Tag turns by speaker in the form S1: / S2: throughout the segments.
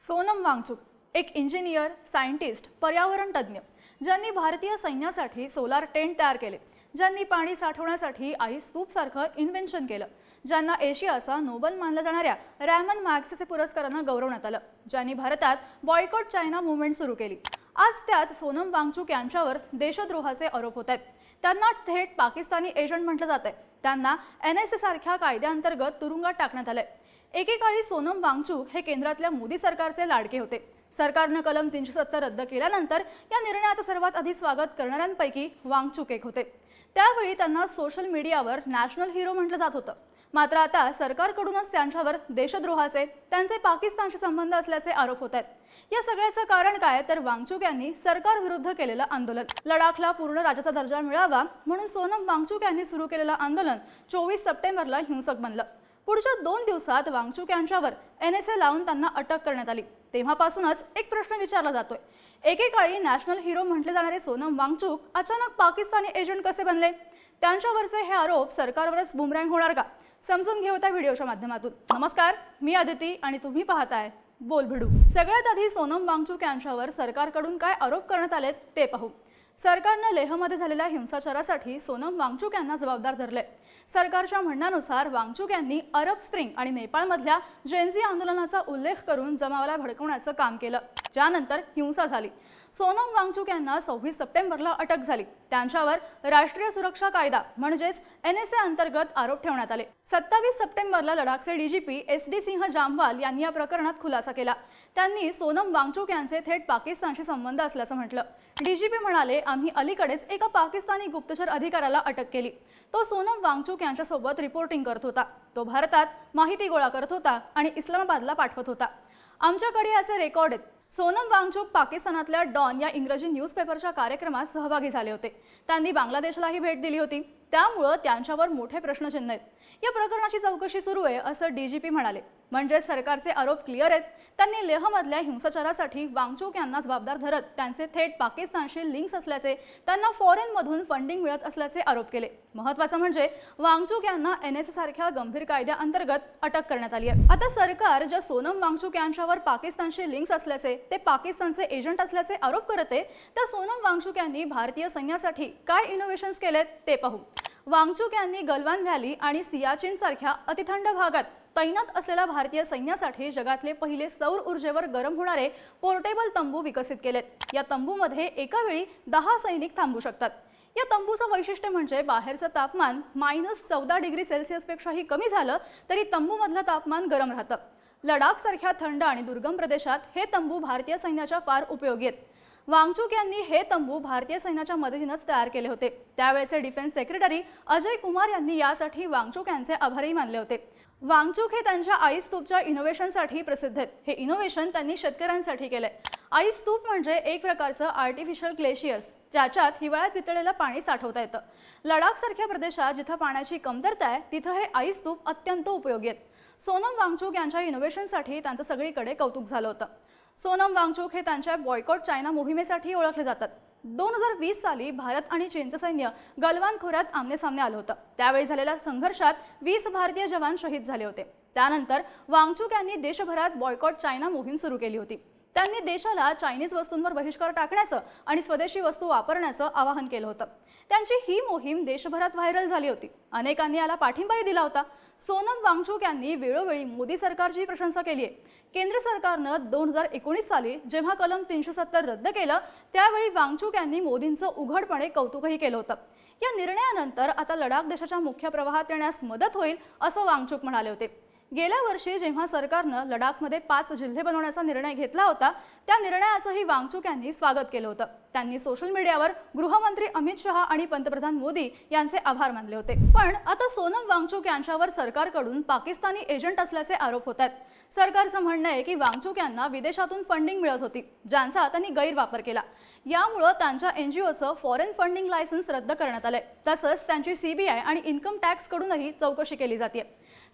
S1: सोनम वांगचुक एक engineer scientist पर्यावरण तज्ज्ञ ज्यांनी भारतीय सैन्यासाठी सोलार टेंट तयार केले ज्यांनी पाणी साठवण्यासाठी आई स्तूपसारखं इन्व्हेन्शन केलं ज्यांना एशियाचा नोबल मानला जाणाऱ्या रॅमन मॅग्सेसे पुरस्कारानं गौरवण्यात आलं ज्यांनी भारतात बॉयकॉट चायना मुवमेंट सुरू केली. आज त्याच सोनम वांगचुक यांच्यावर देशद्रोहाचे आरोप होत आहेत. त्यांना थेट पाकिस्तानी एजंट म्हटलं जात आहे त्यांना एन एस सारख्या कायद्याअंतर्गत तुरुंगात टाकण्यात आलंय. एकेकाळी सोनम वांगचूक हे केंद्रातल्या मोदी सरकारचे लाडके होते. सरकारनं कलम तीनशे सत्तर रद्द केल्यानंतर या निर्णयाचं सर्वात आधी स्वागत करणाऱ्यांपैकी वांगचूक एक होते. त्यावेळी त्यांना सोशल मीडियावर नॅशनल हिरो म्हटलं जात होतं. मात्र आता सरकारकडूनच त्यांच्यावर देशद्रोहाचे त्यांचे पाकिस्तानशी संबंध असल्याचे आरोप होत आहेत. या सगळ्याचं कारण काय? तर वांगचूक यांनी सरकार विरुद्ध केलेलं आंदोलन. लडाखला पूर्ण राज्याचा दर्जा मिळावा म्हणून सोनम वांगचूक यांनी सुरू केलेलं आंदोलन चोवीस सप्टेंबरला हिंसक बनलं. पुढच्या दोन दिवसात वांगचूक यांच्यावर एन एस ए लावून त्यांना अटक करण्यात आली. तेव्हापासूनच एक प्रश्न विचारला जातोय. एकेकाळी नॅशनल हिरो म्हटले जाणारे सोनम वांगचूक अचानक पाकिस्तानी एजंट कसे बनले? त्यांच्यावरचे हे आरोप सरकारवरच बुमरँग होणार का? समजून घेऊ व्हिडिओच्या माध्यमातून. नमस्कार मी आदिती आणि तुम्ही पाहताय बोल भिडू सगळ्यात आधी सोनम वांगचूक यांच्यावर सरकारकडून काय आरोप करण्यात आलेत ते पाहू. सरकारनं लेहमध्ये झालेल्या हिंसाचारासाठी सोनम वांगचूक यांना जबाबदार धरले सरकारच्या म्हणण्यानुसार वांगचूक यांनी अरब स्प्रिंग आणि नेपाळमधल्या जेन्झी आंदोलनाचा उल्लेख करून जमावाला भडकवण्याचं काम केलं. ज्यानंतर हिंसा झाली. सोनम वांगचूक यांना सव्वीस सप्टेंबरला अटक झाली. त्यांच्यावर राष्ट्रीय सुरक्षा कायदा म्हणजेच एन एस ए अंतर्गत आरोप ठेवण्यात आले. सत्तावीस सप्टेंबरला लडाखचे DGP S D Singh Jamwal यांनी या प्रकरणात खुलासा केला. त्यांनी सोनम वांगचूक यांचे थेट पाकिस्तानशी संबंध असल्याचं म्हटलं. डीजीपी म्हणाले आम्ही अलीकडेच एका पाकिस्तानी गुप्तचर अधिकाऱ्याला अटक केली. तो सोनम वांगचूक यांच्यासोबत रिपोर्टिंग करत होता. तो भारतात माहिती गोळा करत होता आणि इस्लामाबादला पाठवत होता. आमच्याकडे असे रेकॉर्ड आहेत. सोनम वांगचूक पाकिस्तानातल्या डॉन या इंग्रजी न्यूजपेपरच्या कार्यक्रमात सहभागी झाले होते. त्यांनी बांगलादेशलाही भेट दिली होती. त्यामुळं त्यांच्यावर मोठे प्रश्नचिन्ह आहेत. या प्रकरणाची चौकशी सुरू आहे असं डीजीपी म्हणाले. म्हणजे सरकारचे आरोप क्लिअर आहेत. त्यांनी लेहमधल्या हिंसाचारासाठी वांगचूक यांना जबाबदार धरत त्यांचे थेट पाकिस्तानशी लिंक्स असल्याचे त्यांना फॉरेनमधून फंडिंग मिळत असल्याचे आरोप केले. महत्वाचं म्हणजे वांगचूक यांना एन एस सारख्या गंभीर कायद्याअंतर्गत अटक करण्यात आली आहे. आता सरकार ज्या सोनम वांगचूक यांच्यावर पाकिस्तानशी लिंक्स असल्याचे ते पाकिस्तानचे एजंट असल्याचे आरोप करते त्या सोनम वांगचूक यांनी भारतीय सैन्यासाठी काय इनोव्हेशन्स केलेत ते पाहू. वांगचुक यांनी गलवान व्हॅली आणि सियाचिन सारख्या अतिथंड भागात तैनात असलेल्या भारतीय सैन्यासाठी जगातले पहिले सौर ऊर्जेवर गरम होणारे पोर्टेबल तंबू विकसित केलेत. या तंबूमध्ये एका वेळी दहा सैनिक थांबू शकतात. या तंबूचं वैशिष्ट्य म्हणजे बाहेरचं तापमान मायनस चौदा डिग्री सेल्सिअसपेक्षाही कमी झालं तरी तंबूमधलं तापमान गरम राहतं. लडाखसारख्या थंड आणि दुर्गम प्रदेशात हे तंबू भारतीय सैन्याच्या फार उपयोगी आहेत. वांगचूक यांनी हे तंबू भारतीय सैन्याच्या मदतीनंच तयार केले होते. त्यावेळेचे डिफेन्स सेक्रेटरी अजय कुमार यांनी यासाठी वांगचूक यांचे आभारी मानले होते. वांगचूक हे त्यांच्या आई स्तूपच्या इनोव्हेशनसाठी प्रसिद्ध आहेत. हे इनोव्हेशन त्यांनी शेतकऱ्यांसाठी केलंय. आई स्तूप म्हणजे एक प्रकारचं आर्टिफिशियल ग्लेशियर्स ज्याच्यात हिवाळ्यात वितळलेलं पाणी साठवता येतं. लडाखसारख्या प्रदेशात जिथं पाण्याची कमतरता आहे तिथं हे आई स्तूप अत्यंत उपयोगी आहेत. सोनम वांगचूक यांच्या इनोव्हेशनसाठी त्यांचं सगळीकडे कौतुक झालं होतं. सोनम वांगचूक हे त्यांच्या बॉयकॉट चायना मोहिमेसाठी ओळखले जातात. दोन हजार वीस साली भारत आणि चीनचं सैन्य गलवान खोऱ्यात आमने सामने आलं होतं. त्यावेळी झालेल्या संघर्षात वीस भारतीय जवान शहीद झाले होते. त्यानंतर वांगचूक यांनी देशभरात बॉयकॉट चायना मोहीम सुरू केली होती. त्यांनी देशाला चायनीज वस्तूंवर बहिष्कार टाकण्याचं आणि स्वदेशी वस्तू वापरण्याचं आवाहन केलं होतं. त्यांची ही मोहीम देशभरात व्हायरल झाली होती. अनेकांनी याला पाठिंबाही दिला होता. सोनम वांगचूक यांनी वेळोवेळी मोदी सरकारची प्रशंसा केली आहे. केंद्र सरकारनं दोन हजार एकोणीस साली जेव्हा कलम तीनशे सत्तर रद्द केलं त्यावेळी वांगचूक यांनी मोदींचं उघडपणे कौतुकही केलं होतं. या निर्णयानंतर आता लडाख देशाच्या मुख्य प्रवाहात येण्यास मदत होईल असं वांगचूक म्हणाले होते. गेल्या वर्षी जेव्हा सरकारनं लडाखमध्ये पाच जिल्हे बनवण्याचा निर्णय घेतला होता त्या निर्णयाचंही वांगचूक यांनी स्वागत केलं होतं. त्यांनी सोशल मीडियावर गृहमंत्री अमित शहा आणि पंतप्रधान मोदी यांचे आभार मानले होते. पण आता सोनम वांगचूक यांच्यावर सरकारकडून पाकिस्तानी एजंट असल्याचे आरोप होत आहेत. सरकारचं म्हणणं आहे की वांगचूक यांना विदेशातून फंडिंग मिळत होती ज्यांचा त्यांनी गैरवापर केला. यामुळं त्यांच्या एनजीओचं फॉरेन फंडिंग लायसन्स रद्द करण्यात आलंय. तसंच त्यांची सीबीआय आणि इन्कम टॅक्सकडूनही चौकशी केली जाते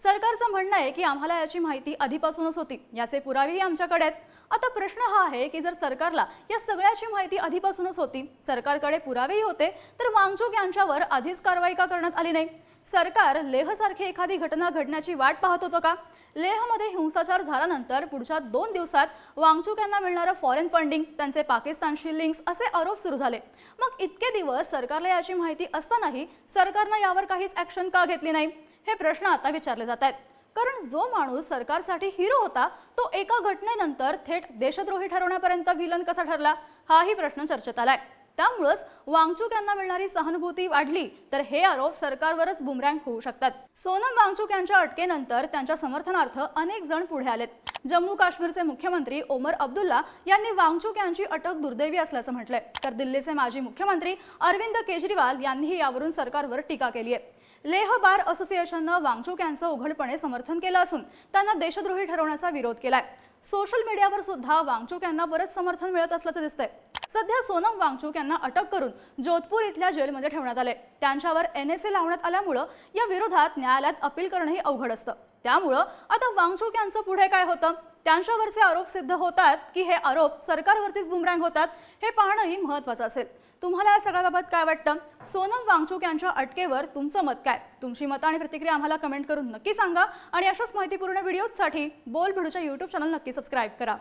S1: सरकारचं म्हणणं आहे की आम्हाला याची माहिती आधीपासूनच होती. याचे पुरावेही आमच्याकडे आहेत. आता प्रश्न हा आहे की जर सरकारला या सगळ्याची माहिती आधीपासूनच होती सरकारकडे पुरावेही होते तर वांगचूक यांच्यावर आधीच कारवाई का करण्यात आली नाही? सरकार लेहसारखी एखादी घटना घडण्याची वाट पाहत होतं का? लेहमध्ये हिंसाचार झाल्यानंतर पुढच्या दोन दिवसात वांगचूक यांना मिळणारं फॉरेन फंडिंग त्यांचे पाकिस्तानशी लिंक्स असे आरोप सुरू झाले. मग इतके दिवस सरकारला याची माहिती असतानाही सरकारनं यावर काहीच ॲक्शन का घेतली नाही? हे प्रश्न आता विचारले जात आहेत. कारण जो माणूस सरकारसाठी हिरो होता तो एका घटनेनंतर थेट देशद्रोही ठरवण्यापर्यंत विलन कसा ठरला? हाही प्रश्न चर्चेत आलाय. त्यामुळंच वांगचूक यांना मिळणारी सहानुभूती वाढली तर हे आरोप सरकारवरच बुमरँग होऊ शकतात. सोनम वांगचूक यांच्या अटकेनंतर त्यांच्या समर्थनार्थ अनेक जण पुढे आलेत. जम्मू काश्मीरचे मुख्यमंत्री ओमर अब्दुल्ला यांनी वांगचूक यांची अटक दुर्दैवी असल्याचं म्हटलंय. तर दिल्लीचे माजी मुख्यमंत्री अरविंद केजरीवाल यांनीही यावरून सरकारवर टीका केली आहे लेह बार असोसिएशननं वांगचूक यांचं उघडपणे समर्थन केलं असून त्यांना देशद्रोही ठरवण्याचा विरोध केलाय. सोशल मीडियावर सुद्धा वांगचूक यांना बरंच समर्थन मिळत असल्याचं दिसतंय. सध्या सोनम वांगचूक यांना अटक करून जोधपूर इथल्या जेलमध्ये ठेवण्यात आले त्यांच्यावर एन एस ए लावण्यात आल्यामुळं या विरोधात न्यायालयात अपील करणंही अवघड असतं. त्यामुळं आता वांगचूक यांचं पुढे काय होतं? त्यांच्यावरचे आरोप सिद्ध होतात की हे आरोप सरकारवरतीच बुमरँग होतात हे पाहणंही महत्वाचं असेल. तुम्हाला या सगळ्याबाबत काय वाटतं? सोनम वांगचूक यांच्या अटकेवर तुमचं मत काय? तुमची मतं आणि प्रतिक्रिया आम्हाला कमेंट करून नक्की सांगा आणि अशाच माहितीपूर्ण व्हिडिओजसाठी बोल भिडूच्या यूट्यूब चॅनल नक्की सबस्क्राईब करा.